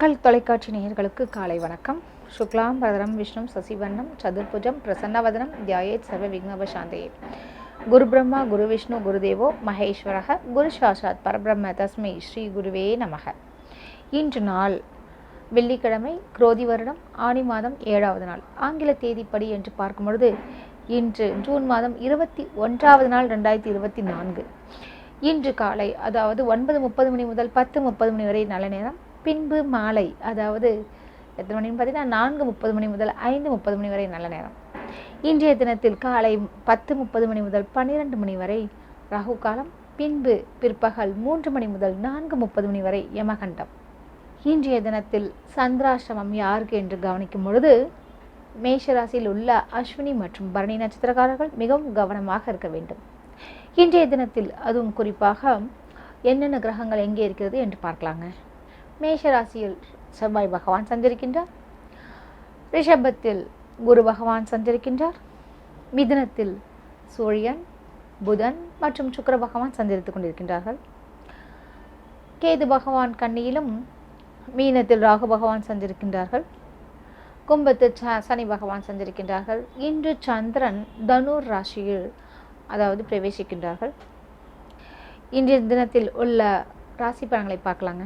மக்கள் தொலைக்காட்சி நேயர்களுக்கு காலை வணக்கம். சுக்லாம் பரதரம் விஷ்ணு சசிவர்ணம் சதுர்புஜம் பிரசன்னவதனம் தியாயேத் சர்வ விக்னவ சாந்தையே குரு பிரம்மா குரு விஷ்ணு குருதேவோ மகேஸ்வரக குரு சாஷாத் பரபிரம்ம தஸ்மை ஸ்ரீ குருவே நமக. இன்று நாள் வெள்ளிக்கிழமை குரோதி வருடம் ஆனி மாதம் ஏழாவது நாள். ஆங்கில தேதிப்படி என்று பார்க்கும் பொழுது இன்று ஜூன் மாதம் இருபத்தி ஒன்றாவது நாள் ரெண்டாயிரத்தி இருபத்தி நான்கு. இன்று காலை அதாவது ஒன்பது முப்பது மணி முதல் பத்து முப்பது மணி வரை நல்ல நேரம் பின்பு மாலை அதாவது எத்தனை மணின்னு பார்த்தீங்கன்னா நான்கு முப்பது மணி முதல் ஐந்து முப்பது மணி வரை நல்ல நேரம். இன்றைய தினத்தில் காலை பத்து முப்பது மணி முதல் பன்னிரெண்டு மணி வரை ராகு காலம் பின்பு பிற்பகல் மூன்று மணி முதல் நான்கு முப்பது மணி வரை யமகண்டம். இன்றைய தினத்தில் சந்திராசிரமம் யாருக்கு என்று கவனிக்கும் பொழுது மேஷராசியில் உள்ள அஸ்வினி மற்றும் பரணி நட்சத்திரக்காரர்கள் மிகவும் கவனமாக இருக்க வேண்டும். இன்றைய தினத்தில் அதுவும் குறிப்பாக என்னென்ன கிரகங்கள் எங்கே இருக்கிறது என்று பார்க்கலாங்க. மேஷராசியில் செவ்வாய் பகவான் சந்திருக்கின்றார் ரிஷபத்தில் குரு பகவான் சஞ்சரிக்கின்றார். மிதனத்தில் சூரியன் புதன் மற்றும் சுக்கர பகவான் சஞ்சரித்துக் கொண்டிருக்கின்றார்கள். கேது பகவான் கண்ணியிலும் மீனத்தில் ராகு பகவான் சந்திருக்கின்றார்கள் கும்பத்தில் ச சனி பகவான் சந்திருக்கின்றார்கள் இன்று சந்திரன் தனுர் ராசியில் அதாவது பிரவேசிக்கின்றார்கள். இன்றைய தினத்தில் உள்ள ராசி பலன்களை பார்க்கலாங்க.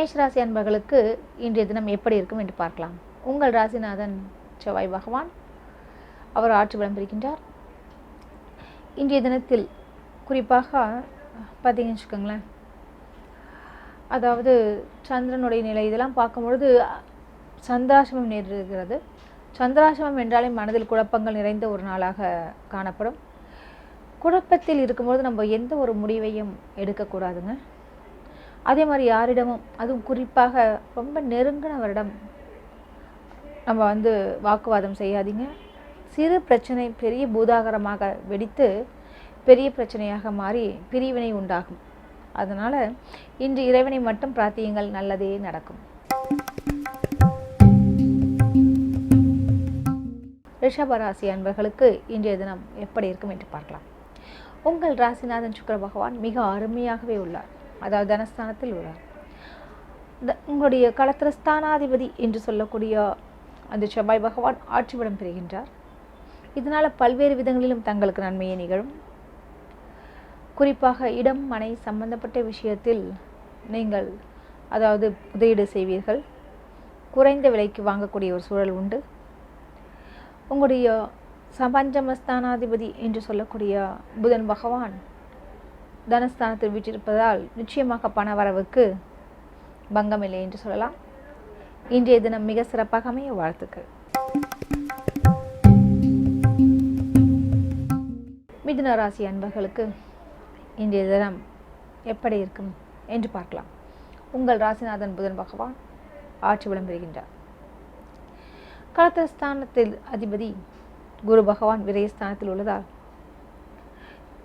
மேஷ ராசி அன்பர்களுக்கு இன்றைய தினம் எப்படி இருக்கும் என்று பார்க்கலாம். உங்கள் ராசிநாதன் செவ்வாய் பகவான் அவர் ஆட்சி பலம் பிரிக்கின்றார் இன்றைய தினத்தில் குறிப்பாக பார்த்தீங்கன்னு வச்சுக்கோங்களேன். அதாவது சந்திரனுடைய நிலை இதெல்லாம் பார்க்கும்பொழுது சந்திராசிரமம் நேரிடுகிறது சந்திராசிரமம் என்றாலே மனதில் குழப்பங்கள் நிறைந்த ஒரு நாளாக காணப்படும். குழப்பத்தில் இருக்கும்பொழுது நம்ம எந்த ஒரு முடிவையும் எடுக்கக்கூடாதுங்க. அதே மாதிரி யாரிடமும் அதுவும் குறிப்பாக ரொம்ப நெருங்கினவரிடம் நம்ம வந்து வாக்குவாதம் செய்யாதீங்க. சிறு பிரச்சனை பெரிய பூதாகரமாக வெடித்து பெரிய பிரச்சனையாக மாறி பிரிவினை உண்டாகும். அதனால் இன்று இறைவனை மட்டும் பிரார்த்தியுங்கள் நல்லதே நடக்கும். ரிஷபராசி அன்பர்களுக்கு இன்றைய தினம் எப்படி இருக்கும் என்று பார்க்கலாம். உங்கள் ராசிநாதன் சுக்கர பகவான் மிக அருமையாகவே உள்ளார். அதாவது தனஸ்தானத்தில் உள்ளார் உங்களுடைய களத்திர ஸ்தானாதிபதி என்று சொல்லக்கூடிய அந்த செவ்வாய் பகவான் ஆட்சிபடம் பெறுகின்றார். இதனால் பல்வேறு விதங்களிலும் தங்களுக்கு நன்மையை நிகழும். குறிப்பாக இடம் மனை சம்பந்தப்பட்ட விஷயத்தில் நீங்கள் அதாவது முதலீடு செய்வீர்கள். குறைந்த விலைக்கு வாங்கக்கூடிய ஒரு சூழல் உண்டு. உங்களுடைய சபஞ்சமஸ்தானாதிபதி என்று சொல்லக்கூடிய புதன் பகவான் தனஸ்தானத்தில் வீற்றிருப்பதால் நிச்சயமாக பண வரவுக்கு பங்கமில்லை என்று சொல்லலாம். இன்றைய தினம் மிக சிறப்பாக அமைய வாழ்த்துக்கள். மிதுன ராசி அன்பர்களுக்கு இன்றைய தினம் எப்படி இருக்கும் என்று பார்க்கலாம். உங்கள் ராசிநாதன் புதன் பகவான் ஆட்சி விளம்பெறுகின்றார் பெறுகின்றார். களத்திரஸ்தானத்தில் அதிபதி குரு பகவான் விரயஸ்தானத்தில் உள்ளதால்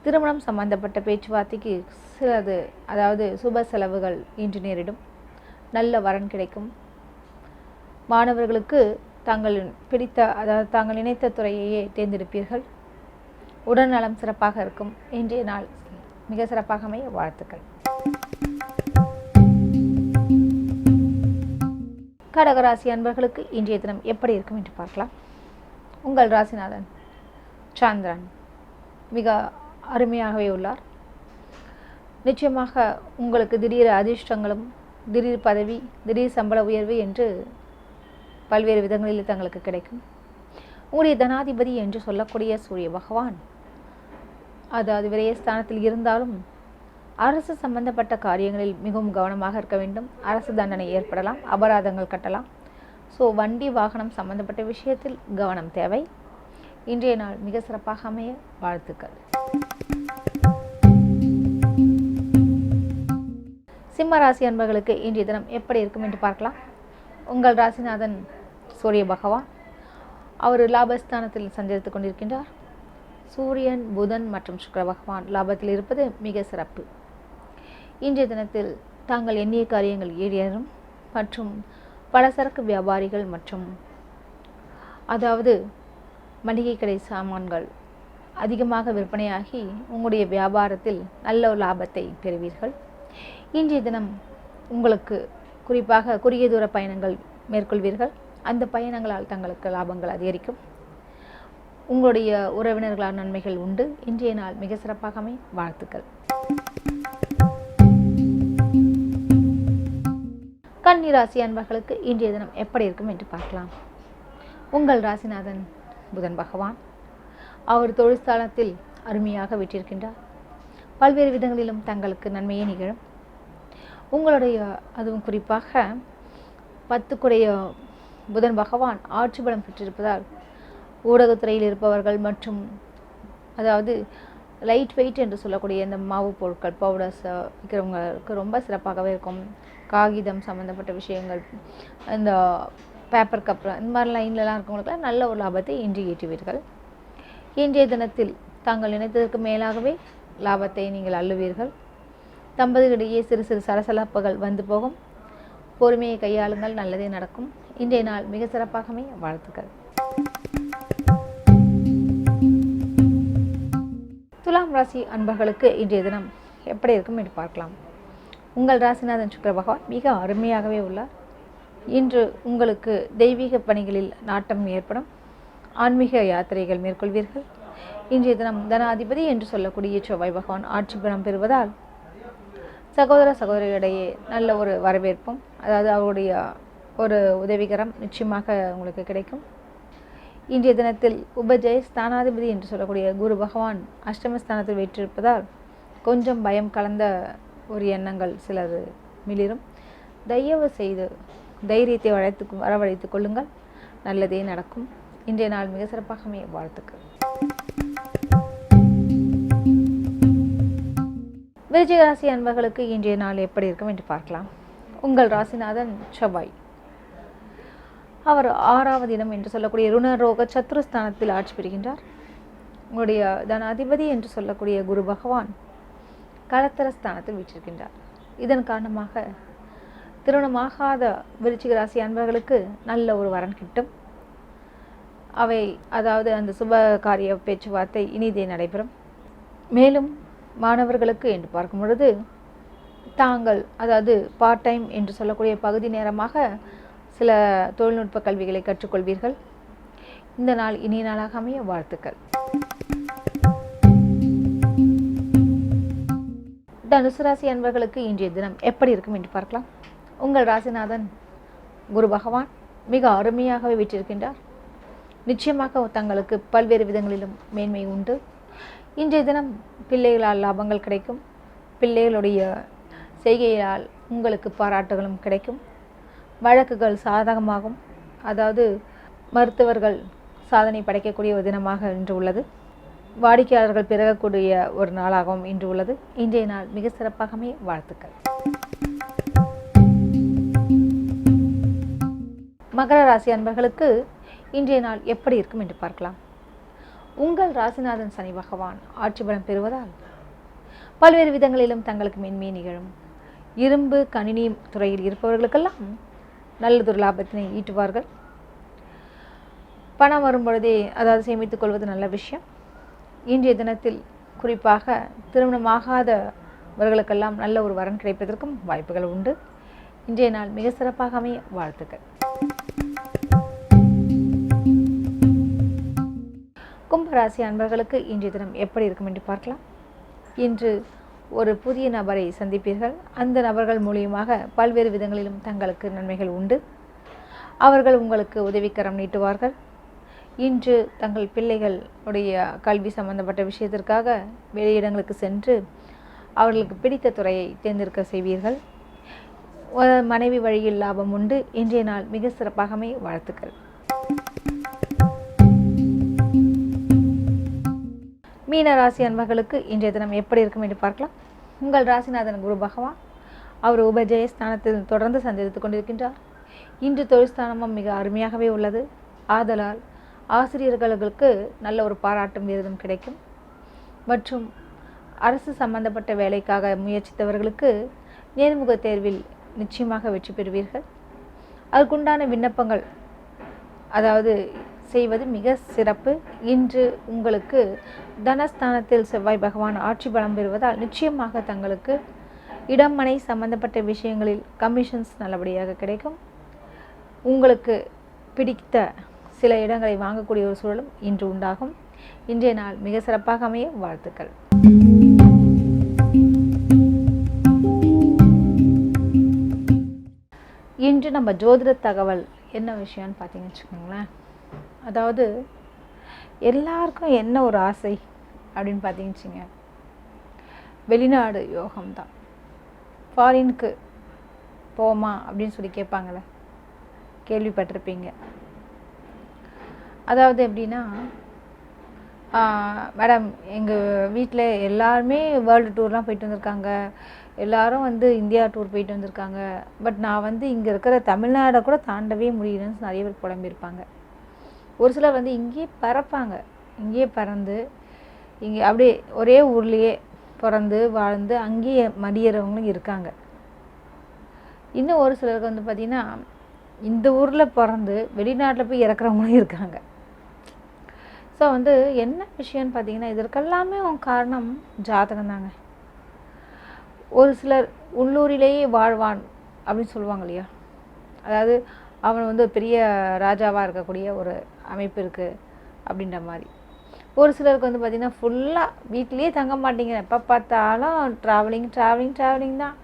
திருமணம் சம்பந்தப்பட்ட பேச்சுவார்த்தைக்கு சிலது அதாவது சுப செலவுகள் இன்று நேரிடும். நல்ல வரன் கிடைக்கும். மாணவர்களுக்கு தாங்கள் பிடித்த அதாவது தாங்கள் நினைத்த துறையையே தேர்ந்தெடுப்பீர்கள். உடல்நலம் சிறப்பாக இருக்கும். இன்றைய நாள் மிக சிறப்பாக அமைய வாழ்த்துக்கள். கடகராசி அன்பர்களுக்கு இன்றைய தினம் எப்படி இருக்கும் என்று பார்க்கலாம். உங்கள் ராசிநாதன் சந்திரன் மிக அருமையாகவே உள்ளார். நிச்சயமாக உங்களுக்கு திடீர் அதிர்ஷ்டங்களும் திடீர் பதவி திடீர் சம்பள உயர்வு என்று பல்வேறு விதங்களில் தங்களுக்கு கிடைக்கும். உங்களுடைய தனாதிபதி என்று சொல்லக்கூடிய சூரிய பகவான் அதாவது விரயஸ்தானத்தில் இருந்தாலும் அரசு சம்பந்தப்பட்ட காரியங்களில் மிகவும் கவனமாக இருக்க வேண்டும். அரசு தண்டனை ஏற்படலாம் அபராதங்கள் கட்டலாம். ஸோ வண்டி வாகனம் சம்பந்தப்பட்ட விஷயத்தில் கவனம் தேவை. இன்றைய நாள் மிக சிறப்பாக அமைய வாழ்த்துக்கள். சிம்ம ராசி அன்பர்களுக்கு இன்றைய தினம் எப்படி இருக்கும் என்று பார்க்கலாம். உங்கள் ராசிநாதன் சூரிய பகவான். அவர் லாபஸ்தானத்தில் சஞ்சரித்துக் கொண்டிருக்கின்றார். சூரியன் புதன் மற்றும் சுக்கர பகவான் லாபத்தில் இருப்பது மிக சிறப்பு. இன்றைய தினத்தில் தாங்கள் எண்ணிய காரியங்கள் ஈடேறும் மற்றும் பலசரக்கு வியாபாரிகள் மற்றும் அதாவது மளிகை கடை சாமான்கள் அதிகமாக விற்பனையாகி உங்களுடைய வியாபாரத்தில் நல்ல ஒரு லாபத்தை பெறுவீர்கள். இன்றைய தினம் உங்களுக்கு குறிப்பாக குறுகிய தூர பயணங்கள் மேற்கொள்வீர்கள். அந்த பயணங்களால் தங்களுக்கு லாபங்கள் அதிகரிக்கும். உங்களுடைய உறவினர்களால் நன்மைகள் உண்டு. இன்றைய நாள் மிக சிறப்பாகவே வாழ்த்துக்கள். கன்னி ராசி அன்பர்களுக்கு இன்றைய தினம் எப்படி இருக்கும் என்று பார்க்கலாம். உங்கள் ராசிநாதன் புதன் பகவான். அவர் தொழிற்சாலத்தில் அருமையாக விட்டிருக்கின்றார் பல்வேறு விதங்களிலும் தங்களுக்கு நன்மையே நிகழும். உங்களுடைய அதுவும் குறிப்பாக பத்துக்குடைய புதன் பகவான் ஆட்சி பலம் பெற்றிருப்பதால் ஊடகத்துறையில் இருப்பவர்கள் மற்றும் அதாவது லைட் வெயிட் என்று சொல்லக்கூடிய இந்த மாவு பொருட்கள் பவுடர்ஸ் விற்கிறவங்களுக்கு ரொம்ப சிறப்பாகவே இருக்கும். காகிதம் சம்மந்தப்பட்ட விஷயங்கள் இந்த பேப்பர் கப் இந்த மாதிரி லைன்லலாம் இருக்கவங்களுக்குலாம் நல்ல ஒரு லாபத்தை இன்றி ஈட்டுவீர்கள் இன்றைய தினத்தில் தாங்கள் நினைத்ததற்கு மேலாகவே லாபத்தை நீங்கள் அள்ளுவீர்கள். தம்பதிகளிடையே சிறு சிறு சலசலப்புகள் வந்து போகும். பொறுமையை கையாளுங்கள் நல்லதே நடக்கும். இன்றைய நாள் மிக சிறப்பாகவே வாழ்த்துக்கள். துலாம் ராசி அன்பர்களுக்கு இன்றைய தினம் எப்படி இருக்கும் என்று பார்க்கலாம். உங்கள் ராசிநாதன் சுக்கர பகவான் மிக அருமையாகவே உள்ளார். இன்று உங்களுக்கு தெய்வீக பணிகளில் நாட்டம் ஏற்படும். ஆன்மீக யாத்திரைகள் மேற்கொள்வீர்கள்? இன்றைய தினம் தனாதிபதி என்று சொல்லக்கூடிய செவ்வாய் பகவான் ஆட்சி பலம் பெறுவதால் சகோதர சகோதரிகளிடையே நல்ல ஒரு வரவேற்பும் அதாவது அவருடைய ஒரு உதவிகரம் நிச்சயமாக உங்களுக்கு கிடைக்கும். இன்றைய தினத்தில் உபஜய ஸ்தானாதிபதி என்று சொல்லக்கூடிய குரு பகவான் அஷ்டமஸ்தானத்தில் வீற்றிருப்பதால் கொஞ்சம் பயம் கலந்த ஒரு எண்ணங்கள் சிலது மிளிரும். தயவு செய்து தைரியத்தை வளைத்து வரவழைத்துக் கொள்ளுங்கள். நல்லதே நடக்கும். இன்றைய நாள் மிக சிறப்பாக அமைய வாழ்த்துக்கள். விருச்சிக ராசி அன்பர்களுக்கு இன்றைய நாள் எப்படி இருக்கும் என்று பார்க்கலாம். உங்கள் ராசிநாதன் செவ்வாய். அவர் ஆறாவது இடம் என்று சொல்லக்கூடிய ருணரோக சத்ருஸ்தானத்தில் ஆட்சி பெறுகின்றார் உங்களுடைய தனாதிபதி என்று சொல்லக்கூடிய குரு பகவான் களத்திர ஸ்தானத்தில் வீற்றிருக்கின்றார். இதன் காரணமாக திருமணமாகாத விருச்சிக ராசி அன்பர்களுக்கு நல்ல ஒரு வரன் கிட்டும். அவை அதாவது அந்த சுப காரிய பேச்சுவார்த்தை இனிதே நடைபெறும். மேலும் மாணவர்களுக்கு என்று பார்க்கும் பொழுது தாங்கள் அதாவது பார்ட் டைம் என்று சொல்லக்கூடிய பகுதி நேரமாக சில தொழில்நுட்ப கல்விகளை கற்றுக்கொள்வீர்கள். இந்த நாள் இனிய நாளாக அமைய வாழ்த்துக்கள். தனுசு ராசி அன்பர்களுக்கு இன்றைய தினம் எப்படி இருக்கும் என்று பார்க்கலாம். உங்கள் ராசிநாதன் குரு பகவான் மிக அருமையாகவே விட்டிருக்கின்றார் நிச்சயமாக தங்களுக்கு பல்வேறு விதங்களிலும் மேன்மை உண்டு. இன்றைய தினம் பிள்ளைகளால் லாபங்கள் கிடைக்கும். பிள்ளைகளுடைய செய்கையால் உங்களுக்கு பாராட்டுகளும் கிடைக்கும். வழக்குகள் சாதகமாகும். அதாவது மருத்துவர்கள் சாதனை படைக்கக்கூடிய ஒரு தினமாக இன்று உள்ளது. வாடிக்கையாளர்கள் பிறகக்கூடிய ஒரு நாளாகவும் இன்று உள்ளது. இன்றைய நாள் மிக சிறப்பாகவே வாழ்த்துக்கள். மகர ராசி அன்பர்களுக்கு இன்றைய நாள் எப்படி இருக்கும் என்று பார்க்கலாம். உங்கள் ராசிநாதன் சனி பகவான் ஆட்சி பலம் பெறுவதால் பல்வேறு விதங்களிலும் தங்களுக்கு மென்மையை நிகழும். இரும்பு கணினி துறையில் இருப்பவர்களுக்கெல்லாம் நல்லதொரு லாபத்தினை ஈட்டுவார்கள். பணம் வரும்பொழுதே அதாவது சேமித்துக் கொள்வது நல்ல விஷயம். இன்றைய தினத்தில் குறிப்பாக திருமணமாகாதவர்களுக்கெல்லாம் நல்ல ஒரு வரன் கிடைப்பதற்கும் வாய்ப்புகள் உண்டு. இன்றைய நாள் மிக சிறப்பாக அமைய வாழ்த்துக்கள். ராசி அன்பர்களுக்கு இன்றைய தினம் எப்படி இருக்கும் என்று பார்க்கலாம். இன்று ஒரு புதிய நபரை சந்திப்பீர்கள். அந்த நபர்கள் மூலியமாக பல்வேறு விதங்களிலும் தங்களுக்கு நன்மைகள் உண்டு. அவர்கள் உங்களுக்கு உதவிக்கரம் நீட்டுவார்கள். இன்று தங்கள் பிள்ளைகள் உடைய கல்வி சம்பந்தப்பட்ட விஷயத்திற்காக வெளியிடங்களுக்கு சென்று அவர்களுக்கு பிடித்த துறையை தேர்ந்தெடுக்க செய்வீர்கள். மனைவி வழியில் லாபம் உண்டு. இன்றைய நாள் மிக சிறப்பாகவே வாழ்த்துக்கள். மீன ராசி அன்பர்களுக்கு இன்றைய தினம் எப்படி இருக்கும் என்று பார்க்கலாம். உங்கள் ராசிநாதன் குரு பகவான் அவர் உபஜய ஸ்தானத்தில் தொடர்ந்து சந்தித்துக் கொண்டிருக்கின்றார். இன்று தொழிற்ஸ்தானமும் மிக அருமையாகவே உள்ளது. ஆதலால் ஆசிரியர்களுக்கு நல்ல ஒரு பாராட்டும் விருதும் கிடைக்கும். மற்றும் அரசு சம்பந்தப்பட்ட வேலைக்காக முயற்சித்தவர்களுக்கு நேர்முக தேர்வில் நிச்சயமாக வெற்றி பெறுவீர்கள். அதற்குண்டான விண்ணப்பங்கள் அதாவது செய்வது மிக சிறப்பு. இன்று உங்களுக்கு தனஸ்தானத்தில் செவ்வாய் பகவான் ஆட்சி பலம் பெறுவதால் நிச்சயமாக தங்களுக்கு இடம் மனை சம்பந்தப்பட்ட விஷயங்களில் கமிஷன்ஸ் நல்லபடியாக கிடைக்கும். உங்களுக்கு பிடித்த சில இடங்களை வாங்கக்கூடிய ஒரு சூழலும் இன்று உண்டாகும். இன்றைய நாள் மிக சிறப்பாக அமைய வாழ்த்துக்கள். இன்று நம்ம ஜோதிட தகவல் என்ன விஷயம்னு பார்த்தீங்கன்னு வச்சுக்கோங்களேன். அதாவது எல்லாருக்கும் என்ன ஒரு ஆசை அப்படின்னு பார்த்தீங்கச்சிங்க வெளிநாடு யோகம்தான். ஃபாரினுக்கு போமா அப்படின்னு சொல்லி கேட்பாங்களே கேள்விப்பட்டிருப்பீங்க. அதாவது எப்படின்னா மேடம் எங்கள் வீட்டில் எல்லாருமே வேர்ல்டு டூர்லாம் போயிட்டு வந்திருக்காங்க. எல்லாரும் வந்து இந்தியா டூர் போயிட்டு வந்திருக்காங்க. பட் நான் வந்து இங்கே இருக்கிற தமிழ்நாடை கூட தாண்டவே முடியலன்னு நிறைய பேர் புலம்பியிருப்பாங்க. ஒரு சிலர் வந்து இங்கேயே பறப்பாங்க. இங்கேயே பறந்து இங்கே அப்படியே ஒரே ஊர்லேயே பிறந்து வாழ்ந்து அங்கேயே மடியிறவங்களும் இருக்காங்க. இன்னும் ஒரு சிலருக்கு வந்து பார்த்திங்கன்னா இந்த ஊரில் பிறந்து வெளிநாட்டில் போய் இறக்குறவங்களும் இருக்காங்க. ஸோ வந்து என்ன விஷயம்னு பார்த்தீங்கன்னா இதற்கெல்லாமே காரணம் ஜாதகம் தாங்க. ஒரு சிலர் உள்ளூரிலேயே வாழ்வான் அப்படின்னு சொல்லுவாங்க இல்லையா? அதாவது அவன் வந்து பெரிய ராஜாவாக இருக்கக்கூடிய ஒரு அமைப்பு இருக்குது அப்படின்ற மாதிரி. ஒரு சிலருக்கு வந்து பார்த்திங்கன்னா ஃபுல்லாக வீட்லேயே தங்க மாட்டீங்க எப்போ பார்த்தாலும் ட்ராவலிங் ட்ராவலிங் ட்ராவலிங் தான்.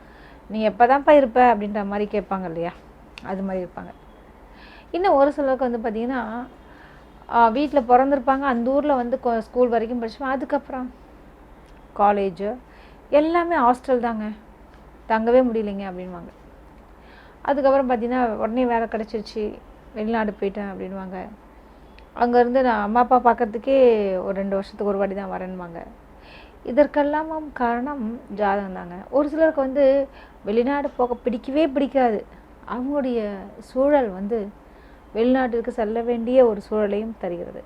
நீ எப்போ தான்ப்பா இருப்ப அப்படின்ற மாதிரி கேட்பாங்க இல்லையா? அது மாதிரி இருப்பாங்க. இன்னும் ஒரு சிலருக்கு வந்து பார்த்திங்கன்னா வீட்டில் பிறந்திருப்பாங்க. அந்த ஊரில் வந்து ஸ்கூல் வரைக்கும் படிச்சுப்பாங்க அதுக்கப்புறம் காலேஜு எல்லாமே ஹாஸ்டல் தாங்க. தங்கவே முடியலைங்க அப்படின்வாங்க அதுக்கப்புறம் பார்த்தீங்கன்னா உடனே வேலை கிடச்சிருச்சு. வெளிநாடு போயிட்டேன் அப்படின்வாங்க அங்கேருந்து நான் அம்மா அப்பா பார்க்கறதுக்கே ஒரு ரெண்டு வருஷத்துக்கு ஒரு வாட்டி தான் வரேன்வாங்க இதற்கெல்லாமும் காரணம் ஜாதகம் தாங்க. ஒரு சிலருக்கு வந்து வெளிநாடு போக பிடிக்கவே பிடிக்காது. அவங்களுடைய சூழல் வந்து வெளிநாட்டிற்கு செல்ல வேண்டிய ஒரு சூழலையும் தருகிறது.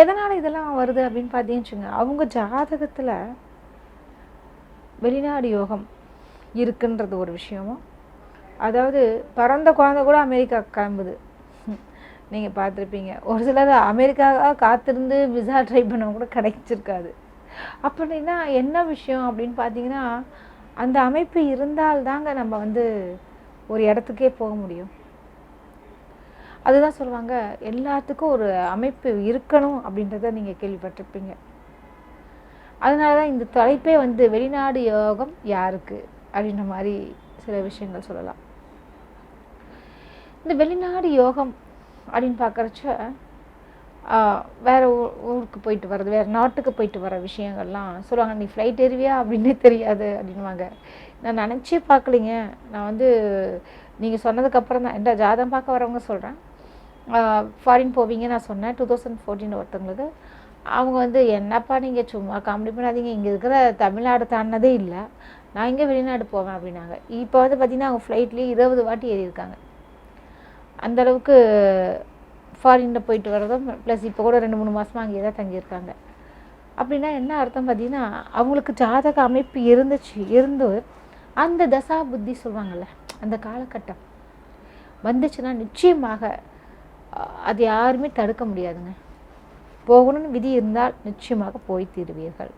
எதனால் இதெல்லாம் வருது அப்படின்னு பார்த்தீங்கன்னு அவங்க ஜாதகத்தில் வெளிநாடு யோகம் இருக்குன்றது ஒரு விஷயமும் அதாவது பிறந்த குழந்தை கூட அமெரிக்கா கிளம்புது. நீங்கள் பார்த்துருப்பீங்க. ஒரு சிலர் அமெரிக்காவாக காத்திருந்து விசா ட்ரை பண்ண கூட கிடைச்சிருக்காது. அப்படின்னா என்ன விஷயம் அப்படின்னு பார்த்தீங்கன்னா அந்த அமைப்பு இருந்தால் தாங்க நம்ம வந்து ஒரு இடத்துக்கே போக முடியும். அதுதான் சொல்லுவாங்க எல்லாத்துக்கும் ஒரு அமைப்பு இருக்கணும் அப்படின்றத நீங்கள் கேள்விப்பட்டிருப்பீங்க. அதனால தான் இந்த தலைப்பே வந்து வெளிநாடு யோகம் யாருக்கு? அப்படின்ற மாதிரி சில விஷயங்கள் சொல்லலாம். இந்த வெளிநாடு யோகம் அப்படின்னு பார்க்குறச்ச வேறு ஊருக்கு போயிட்டு வர்றது வேறு நாட்டுக்கு போயிட்டு வர விஷயங்கள்லாம் சொல்லுவாங்க. நீ ஃப்ளைட் ஏறுவியா அப்படின்னே தெரியாது அப்படின்வாங்க நான் நினச்சே பார்க்கலிங்க. நான் வந்து நீங்கள் சொன்னதுக்கப்புறம் தான் எந்த ஜாதகம் பார்க்க வரவங்க சொல்கிறேன் ஃபாரின் போவீங்க நான் சொன்னேன் டூ தௌசண்ட் ஃபோர்டீன் ஒருத்தவங்களுக்கு அவங்க வந்து என்னப்பா நீங்கள் சும்மா காமெடி பண்ணாதீங்க. இங்கே இருக்கிற தமிழ்நாடு தாண்டினதே இல்லை. நான் இங்கே வெளிநாடு போவேன்? அப்படின்னாங்க. இப்போ வந்து பார்த்திங்கன்னா அவங்க ஃப்ளைட்லேயே இருபது வாட்டி ஏறியிருக்காங்க. அந்தளவுக்கு ஃபாரினில் போயிட்டு வரதும் ப்ளஸ் இப்போ கூட ரெண்டு மூணு மாதமாக அங்கேயே தான் தங்கியிருக்காங்க. அப்படின்னா என்ன அர்த்தம் பார்த்திங்கன்னா அவங்களுக்கு ஜாதக அமைப்பு இருந்துச்சு இருந்து அந்த தசா புத்தி சொல்லுவாங்கள்ல அந்த காலகட்டம் வந்துச்சுன்னா நிச்சயமாக அது யாருமே தடுக்க முடியாதுங்க. போகணும்னு விதி இருந்தால் நிச்சயமாக போய் தீருவீர்கள்.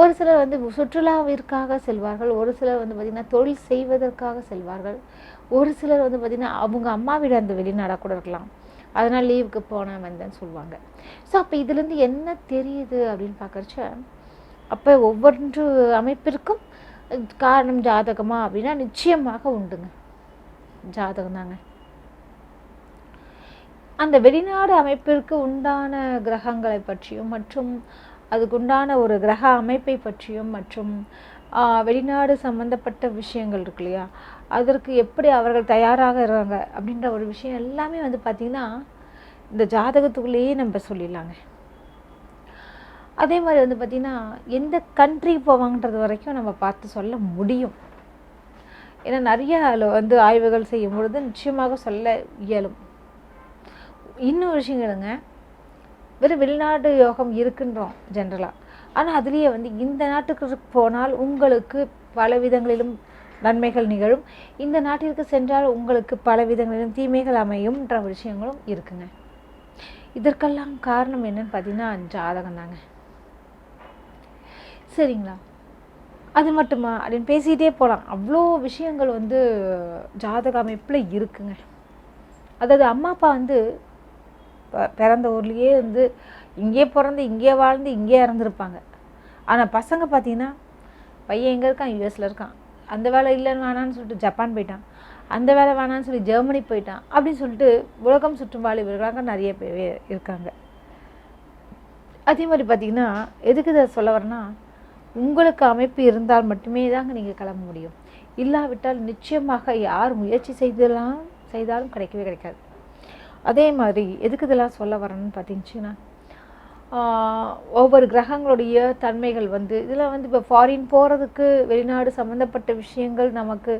ஒரு சிலர் வந்து சுற்றுலாவிற்காக செல்வார்கள் ஒரு சிலர் வந்து பார்த்திங்கன்னா தொழில் செய்வதற்காக செல்வார்கள். ஒரு சிலர் வந்து பார்த்திங்கன்னா அவங்க அம்மா வீடு அந்த வெளிநாடாக கூட இருக்கலாம். அதனால் லீவுக்கு போனேன் வந்தேன்னு சொல்லுவாங்க. ஸோ அப்போ இதுலேருந்து என்ன தெரியுது அப்படின்னு பார்க்குறச்ச அப்போ ஒவ்வொன்று அமைப்பிற்கும் காரணம் ஜாதகமா அப்படின்னா நிச்சயமாக உண்டுங்க. ஜாதகம் தாங்க. அந்த வெளிநாடு அமைப்பிற்கு உண்டான கிரகங்களை பற்றியும் மற்றும் அதுக்குண்டான ஒரு கிரக அமைப்பை பற்றியும் மற்றும் வெளிநாடு சம்மந்தப்பட்ட விஷயங்கள் இருக்கு இல்லையா? அதற்கு எப்படி அவர்கள் தயாராக இருக்காங்க அப்படின்ற ஒரு விஷயம் எல்லாமே வந்து பார்த்திங்கன்னா இந்த ஜாதகத்துக்குள்ளேயே நம்ம சொல்லிடலாங்க. அதே மாதிரி வந்து பார்த்திங்கன்னா எந்த கண்ட்ரி போவாங்கன்றது வரைக்கும் நம்ம பார்த்து சொல்ல முடியும். ஏன்னா நிறைய அதில் வந்து ஆய்வுகள் செய்யும் பொழுது நிச்சயமாக சொல்ல இயலும். இன்னொரு விஷயங்களுங்க வெறும் வெளிநாடு யோகம் இருக்குன்றோம் ஜென்ரலாக ஆனால் அதுலேயே வந்து இந்த நாட்டுக்கு போனால் உங்களுக்கு பல விதங்களிலும் நன்மைகள் நிகழும். இந்த நாட்டிற்கு சென்றால் உங்களுக்கு பல விதங்களிலும் தீமைகள் அமையும்ன்ற விஷயங்களும் இருக்குங்க. இதற்கெல்லாம் காரணம் என்னன்னு பார்த்தீங்கன்னா ஜாதகம் தாங்க. சரிங்களா? அது மட்டுமா? அப்படின்னு பேசிகிட்டே போகலாம் அவ்வளோ விஷயங்கள் வந்து ஜாதக அமைப்பில் இருக்குங்க. அதாவது அம்மா அப்பா வந்து பிறந்த ஊர்லேயே வந்து இங்கே பிறந்து இங்கே வாழ்ந்து இங்கேயே இறந்துருப்பாங்க. ஆனால் பசங்க பார்த்தீங்கன்னா பையன் எங்கே இருக்கான்? யூஎஸில் இருக்கான். அந்த வேலை இல்லைன்னு வேணான்னு சொல்லிட்டு ஜப்பான் போயிட்டான். அந்த வேலை வேணான்னு சொல்லி ஜெர்மனி போயிட்டான். அப்படின்னு சொல்லிட்டு உலகம் சுற்றும் வாலிபர்களாக நிறைய பேர் இருக்காங்க. அதே மாதிரி பார்த்தீங்கன்னா எதுக்கு இதை சொல்ல வரேன்னா உங்களுக்கு அமைப்பு இருந்தால் மட்டுமே தாங்க நீங்கள் கிளம்ப முடியும். இல்லாவிட்டால் நிச்சயமாக யார் முயற்சி செய்தலாம் செய்தாலும் கிடைக்கவே கிடைக்காது. அதே மாதிரி எதுக்கு இதெல்லாம் சொல்ல வரேன்னு பார்த்தீங்கன்னா ஒவ்வொரு கிரகங்களுடைய தன்மைகள் வந்து இதில் வந்து இப்போ ஃபாரின் போகிறதுக்கு வெளிநாடு சம்மந்தப்பட்ட விஷயங்கள் நமக்கு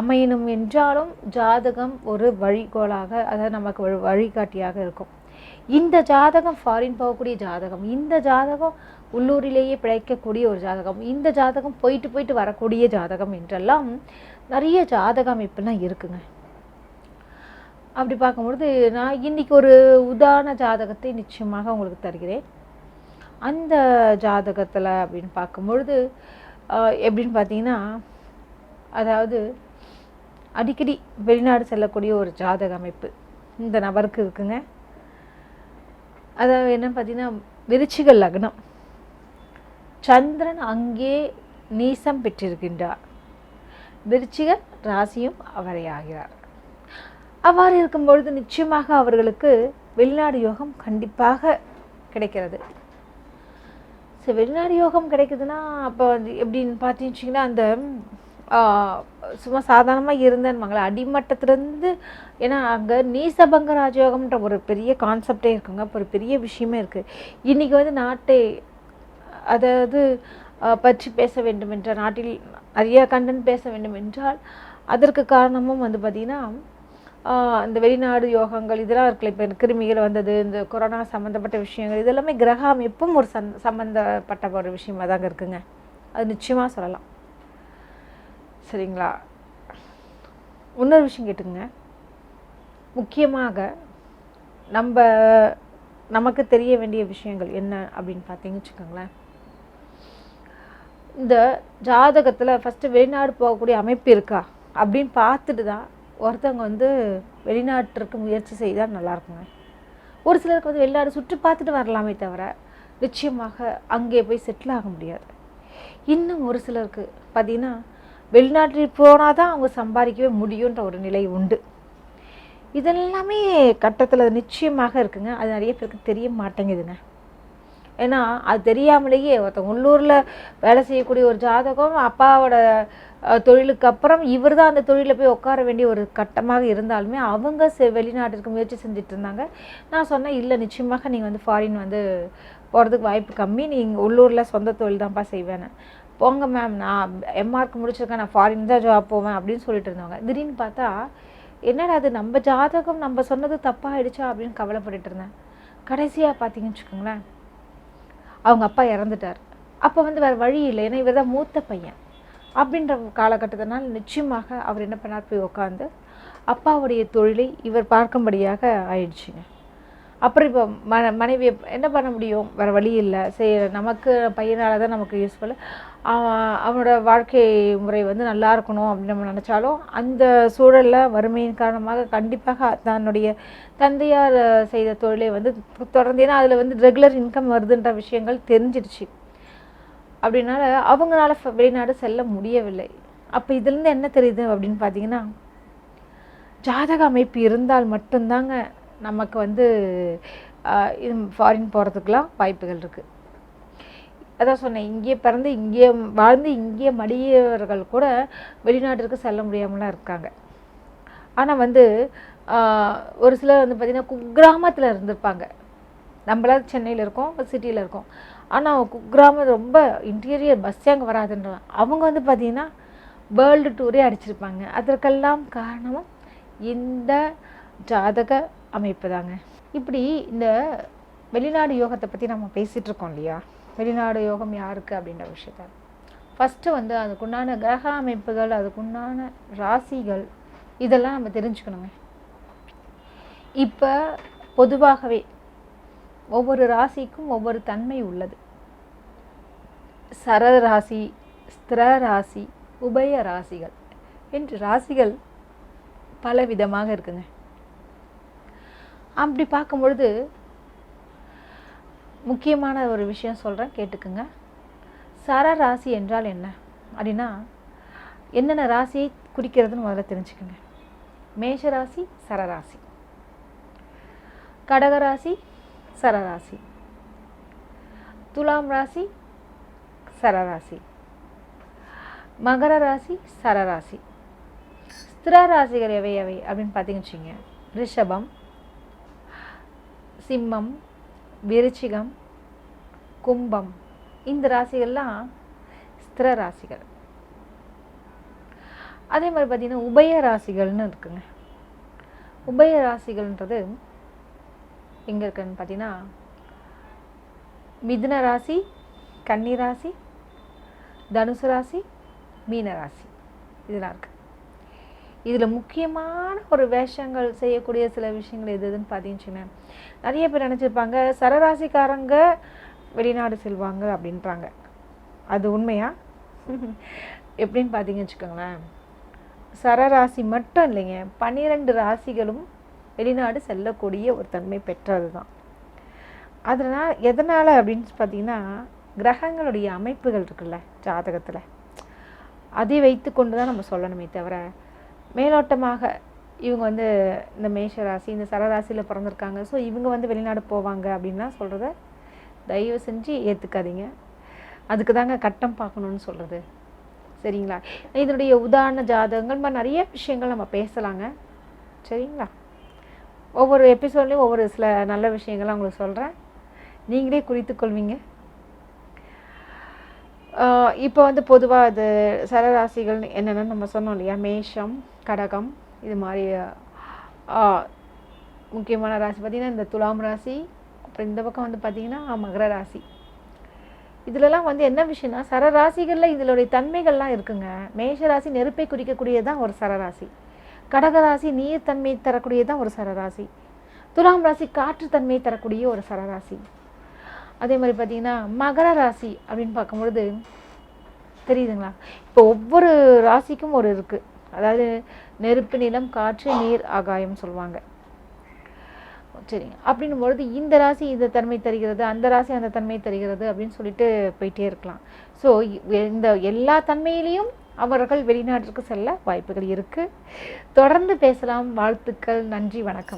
அமையணும் என்றாலும் ஜாதகம் ஒரு வழிகோலாக அதாவது நமக்கு ஒரு வழிகாட்டியாக இருக்கும். இந்த ஜாதகம் ஃபாரின் போகக்கூடிய ஜாதகம் இந்த ஜாதகம் உள்ளூரிலேயே பிழைக்கக்கூடிய ஒரு ஜாதகம் இந்த ஜாதகம் போயிட்டு போயிட்டு வரக்கூடிய ஜாதகம் என்றெல்லாம் நிறைய ஜாதக அமைப்புலாம் இருக்குங்க. அப்படி பார்க்கும்பொழுது நான் இன்னைக்கு ஒரு உதாரண ஜாதகத்தை நிச்சயமாக உங்களுக்கு தருகிறேன். அந்த ஜாதகத்தில் அப்படின்னு பார்க்கும்பொழுது எப்படின்னு பார்த்தீங்கன்னா அதாவது அடிக்கடி வெளிநாடு செல்லக்கூடிய ஒரு ஜாதக அமைப்பு இந்த நபருக்கு இருக்குங்க. அதாவது என்ன பார்த்தீங்கன்னா விருச்சிக லக்னம். சந்திரன் அங்கே நீசம் பெற்றிருக்கின்றார். விருச்சிக ராசியும் அவரே ஆகிறார். அவ்வாறு இருக்கும்பொழுது நிச்சயமாக அவர்களுக்கு வெளிநாடு யோகம் கண்டிப்பாக கிடைக்கிறது. ஸோ வெளிநாடு யோகம் கிடைக்குதுன்னா அப்போ வந்து எப்படின்னு பார்த்துச்சிங்கன்னா அந்த சும்மா சாதாரணமாக இருந்தேன்னு அடிமட்டத்திலேருந்து ஏன்னா அங்கே நீசபங்க ராஜயோகம்ன்ற ஒரு பெரிய கான்செப்டே இருக்குங்க. அப்ப ஒரு பெரிய விஷயமே இருக்குது இன்றைக்கி வந்து நாட்டை அதாவது பற்றி பேச வேண்டும் என்ற நாட்டில் நிறைய கண்டென்ட் பேச வேண்டும் என்றால் அதற்கு காரணமும் வந்து பார்த்திங்கன்னா இந்த வெளிநாடு யோகங்கள் இதெல்லாம் இருக்குல்ல இப்போ கிருமிகள் வந்தது இந்த கொரோனா சம்மந்தப்பட்ட விஷயங்கள் இதெல்லாமே கிரக அமைப்பும் ஒரு சந் சம்மந்தப்பட்ட ஒரு விஷயமாக தாங்க இருக்குங்க. அது நிச்சயமாக சொல்லலாம். சரிங்களா? இன்னொரு விஷயம் கேட்டுங்க முக்கியமாக நம்ம நமக்கு தெரிய வேண்டிய விஷயங்கள் என்ன அப்படின்னு பார்த்தீங்கன்னு வச்சுக்கோங்களேன். இந்த ஜாதகத்தில் ஃபஸ்ட்டு வெளிநாடு போகக்கூடிய அமைப்பு இருக்கா அப்படின்னு பார்த்துட்டு தான் ஒருத்தவங்க வந்து வெளிநாட்டிற்கு முயற்சி செய்தால் நல்லாயிருக்குங்க. ஒரு சிலருக்கு வந்து வெளிநாடு சுற்றி பார்த்துட்டு வரலாமே தவிர நிச்சயமாக அங்கே போய் செட்டில் ஆக முடியாது. இன்னும் ஒரு சிலருக்கு பார்த்தீங்கன்னா வெளிநாட்டில் போனால் தான் அவங்க சம்பாதிக்கவே முடியுன்ற ஒரு நிலை உண்டு. இதெல்லாமே கட்டத்தில் நிச்சயமாக இருக்குங்க. அது நிறைய பேருக்கு தெரிய மாட்டேங்குதுங்க. ஏன்னா அது தெரியாமலேயே ஒருத்தன் உள்ளூரில் வேலை செய்யக்கூடிய ஒரு ஜாதகம் அப்பாவோட தொழிலுக்கு அப்புறம் இவர் தான் அந்த தொழிலில் போய் உட்கார வேண்டிய ஒரு கட்டமாக இருந்தாலுமே அவங்க செ- வெளிநாட்டிற்கு முயற்சி செஞ்சுட்டு இருந்தாங்க. நான் சொன்னேன் இல்லை நிச்சயமாக நீங்கள் வந்து ஃபாரின் வந்து போகிறதுக்கு வாய்ப்பு கம்மி. நீங்கள் உள்ளூரில் சொந்த தொழில் தான்ப்பா செய்வேன்னு. போங்க மேம் நான் எம்ஆர்க் முடிச்சிருக்கேன். நான் ஃபாரின் தான் ஜாப் போவேன் அப்படின்னு சொல்லிட்டு இருந்தாங்க திடீர்னு பார்த்தா என்னடா அது நம்ம ஜாதகம் நம்ம சொன்னது தப்பாக ஆகிடுச்சா அப்படின்னு கவலைப்பட்டுட்டு இருந்தேன். கடைசியாக பார்த்தீங்கன்னு வச்சுக்கோங்களேன் அவங்க அப்பா இறந்துட்டார். அப்போ வந்து வேறு வழி இல்லை. ஏன்னா இவர் தான் மூத்த பையன். அப்படின்ற காலகட்டத்தினால் நிச்சயமாக அவர் என்ன பண்ணார்? போய் உட்காந்து அப்பாவுடைய தொழிலை இவர் பார்க்கும்படியாக ஆயிடுச்சுங்க. அப்புறம் இப்போ ம மனைவி என்ன பண்ண முடியும்? வேறு வழி இல்லை. செய்ய நமக்கு பையனால் தான் நமக்கு யூஸ்ஃபுல் அவனோட வாழ்க்கை முறை வந்து நல்லா இருக்கணும் அப்படின்னு நம்ம நினச்சாலும் அந்த சூழலில் வறுமையின் காரணமாக கண்டிப்பாக தன்னுடைய தந்தையார் செய்த தொழிலை வந்து தொடர்ந்து ஏன்னா அதில் வந்து ரெகுலர் இன்கம் வருதுன்ற விஷயங்கள் தெரிஞ்சிடுச்சு. அப்படின்னால அவங்களால வெளிநாடு செல்ல முடியவில்லை. அப்போ இதுலேருந்து என்ன தெரியுது அப்படின்னு பார்த்தீங்கன்னா ஜாதக அமைப்பு இருந்தால் மட்டும்தாங்க நமக்கு வந்து இது ஃபாரின் போகிறதுக்கெலாம் வாய்ப்புகள் இருக்குது அதான் சொன்னேன் இங்கேயே பிறந்து இங்கேயே வாழ்ந்து இங்கேயே மடியவர்கள் கூட வெளிநாட்டிற்கு செல்ல முடியாமலாம் இருக்காங்க. ஆனால் வந்து ஒரு சிலர் வந்து பார்த்திங்கன்னா குக்கிராமத்தில் இருந்திருப்பாங்க. நம்மளாவது சென்னையில் இருக்கோம் சிட்டியில் இருக்கோம். ஆனால் குக்கிராமம் ரொம்ப இன்டீரியர் பஸ்ஸே அங்கே வராதுன்றாங்க அவங்க வந்து பார்த்திங்கன்னா வேர்ல்டு டூரே அடிச்சிருப்பாங்க. அதற்கெல்லாம் காரணமும் இந்த ஜாதக அமைப்பு தாங்க இப்படி இந்த வெளிநாடு யோகத்தை பற்றி நம்ம பேசிகிட்டு இருக்கோம் இல்லையா? வெளிநாடு யோகம் யாருக்கு அப்படின்ற விஷயத்த. ஃபஸ்ட்டு வந்து அதுக்குண்டான கிரக அமைப்புகள் அதுக்குண்டான ராசிகள் இதெல்லாம் நம்ம தெரிஞ்சுக்கணுங்க. இப்போ பொதுவாகவே ஒவ்வொரு ராசிக்கும் ஒவ்வொரு தன்மை உள்ளது. சர ராசி ஸ்திர ராசி உபய ராசிகள். என்று ராசிகள் பல விதமாக இருக்குங்க. அப்படி பார்க்கும்பொழுது முக்கியமான ஒரு விஷயம் சொல்கிறேன் கேட்டுக்குங்க. சர ராசி என்றால் என்ன? அப்படின்னா என்னென்ன ராசியை குறிக்கிறதுன்னு முதல்ல தெரிஞ்சுக்கோங்க. மேஷ ராசி சரராசி கடகராசி சரராசி துலாம் ராசி சரராசி மகர ராசி சரராசி ஸ்திர ராசிகள் எவை எவை அப்படின்னு பார்த்தீங்கன்னு வச்சுங்க ரிஷபம் சிம்மம் விருச்சிகம் கும்பம் இந்த ராசிகள்லாம் ஸ்திர ராசிகள். அதே மாதிரி பார்த்தீங்கன்னா உபய ராசிகள்னு இருக்குங்க. உபய ராசிகள்ன்றது எங்கே இருக்குன்னு பார்த்தீங்கன்னா மிதுன ராசி கன்னி ராசி தனுசு ராசி மீன ராசி. இதெல்லாம் இருக்குது இதில் முக்கியமான ஒரு வேஷங்கள் செய்யக்கூடிய சில விஷயங்கள் எது எதுன்னு பார்த்தீங்கன்னா நிறைய பேர் நினச்சிருப்பாங்க சரராசிக்காரங்க வெளிநாடு செல்வாங்க அப்படின்றாங்க. அது உண்மையா? எப்படின்னு பார்த்தீங்கன்னு வச்சுக்கோங்களேன். சரராசி மட்டும் இல்லைங்க பன்னிரெண்டு ராசிகளும் வெளிநாடு செல்லக்கூடிய ஒரு தன்மை பெற்றது தான் அதனால் எதனால் அப்படின்னு பார்த்தீங்கன்னா கிரகங்களுடைய அமைப்புகள் இருக்குல்ல ஜாதகத்தில். அதை வைத்து கொண்டு தான் நம்ம சொல்லணுமே தவிர மேலோட்டமாக இவங்க வந்து இந்த மேஷ ராசி இந்த சரராசியில் பிறந்திருக்காங்க. ஸோ இவங்க வந்து வெளிநாடு போவாங்க அப்படின்லாம் சொல்கிறத தயவு செஞ்சு ஏற்றுக்காதீங்க அதுக்கு தாங்க கட்டம் பார்க்கணுன்னு சொல்கிறது சரிங்களா? இதனுடைய உதாரண ஜாதகங்கள் மாதிரி நிறைய விஷயங்கள் நம்ம பேசலாங்க. சரிங்களா? ஒவ்வொரு எபிசோட்லேயும் ஒவ்வொரு சில நல்ல விஷயங்கள்லாம் உங்களுக்கு சொல்கிறேன் நீங்களே குறித்து கொள்வீங்க. இப்போ வந்து பொதுவாக அது சரராசிகள் என்னென்னு நம்ம சொன்னோம் இல்லையா? மேஷம் கடகம் இது மாதிரி முக்கியமான ராசி பார்த்திங்கன்னா இந்த துலாம் ராசி அப்புறம் இந்த பக்கம் வந்து பார்த்திங்கன்னா மகர ராசி. இதிலலாம் வந்து என்ன விஷயம்னா சரராசிகளில் இதனுடைய தன்மைகள்லாம் இருக்குங்க. மேஷ ராசி நெருப்பை குறிக்கக்கூடியது தான் ஒரு சரராசி கடகராசி நீர் தன்மை தரக்கூடியது தான் ஒரு சரராசி துலாம் ராசி காற்று தன்மை தரக்கூடிய ஒரு சரராசி அதே மாதிரி பார்த்திங்கன்னா மகர ராசி அப்படின்னு பார்க்கும்பொழுது தெரியுதுங்களா? இப்போ ஒவ்வொரு ராசிக்கும் ஒரு இருக்குது அதாவது நெருப்பு நிலம் காற்று நீர் ஆகாயம் சொல்லுவாங்க. சரிங்க அப்படின்னும் பொழுது இந்த ராசி இந்த தன்மை தருகிறது அந்த ராசி அந்த தன்மை தருகிறது அப்படின்னு சொல்லிட்டு போயிட்டே இருக்கலாம். ஸோ இந்த எல்லா தன்மையிலையும் அவர்கள் வெளிநாட்டிற்கு செல்ல வாய்ப்புகள் இருக்குது தொடர்ந்து பேசலாம். வாழ்த்துக்கள். நன்றி. வணக்கம்.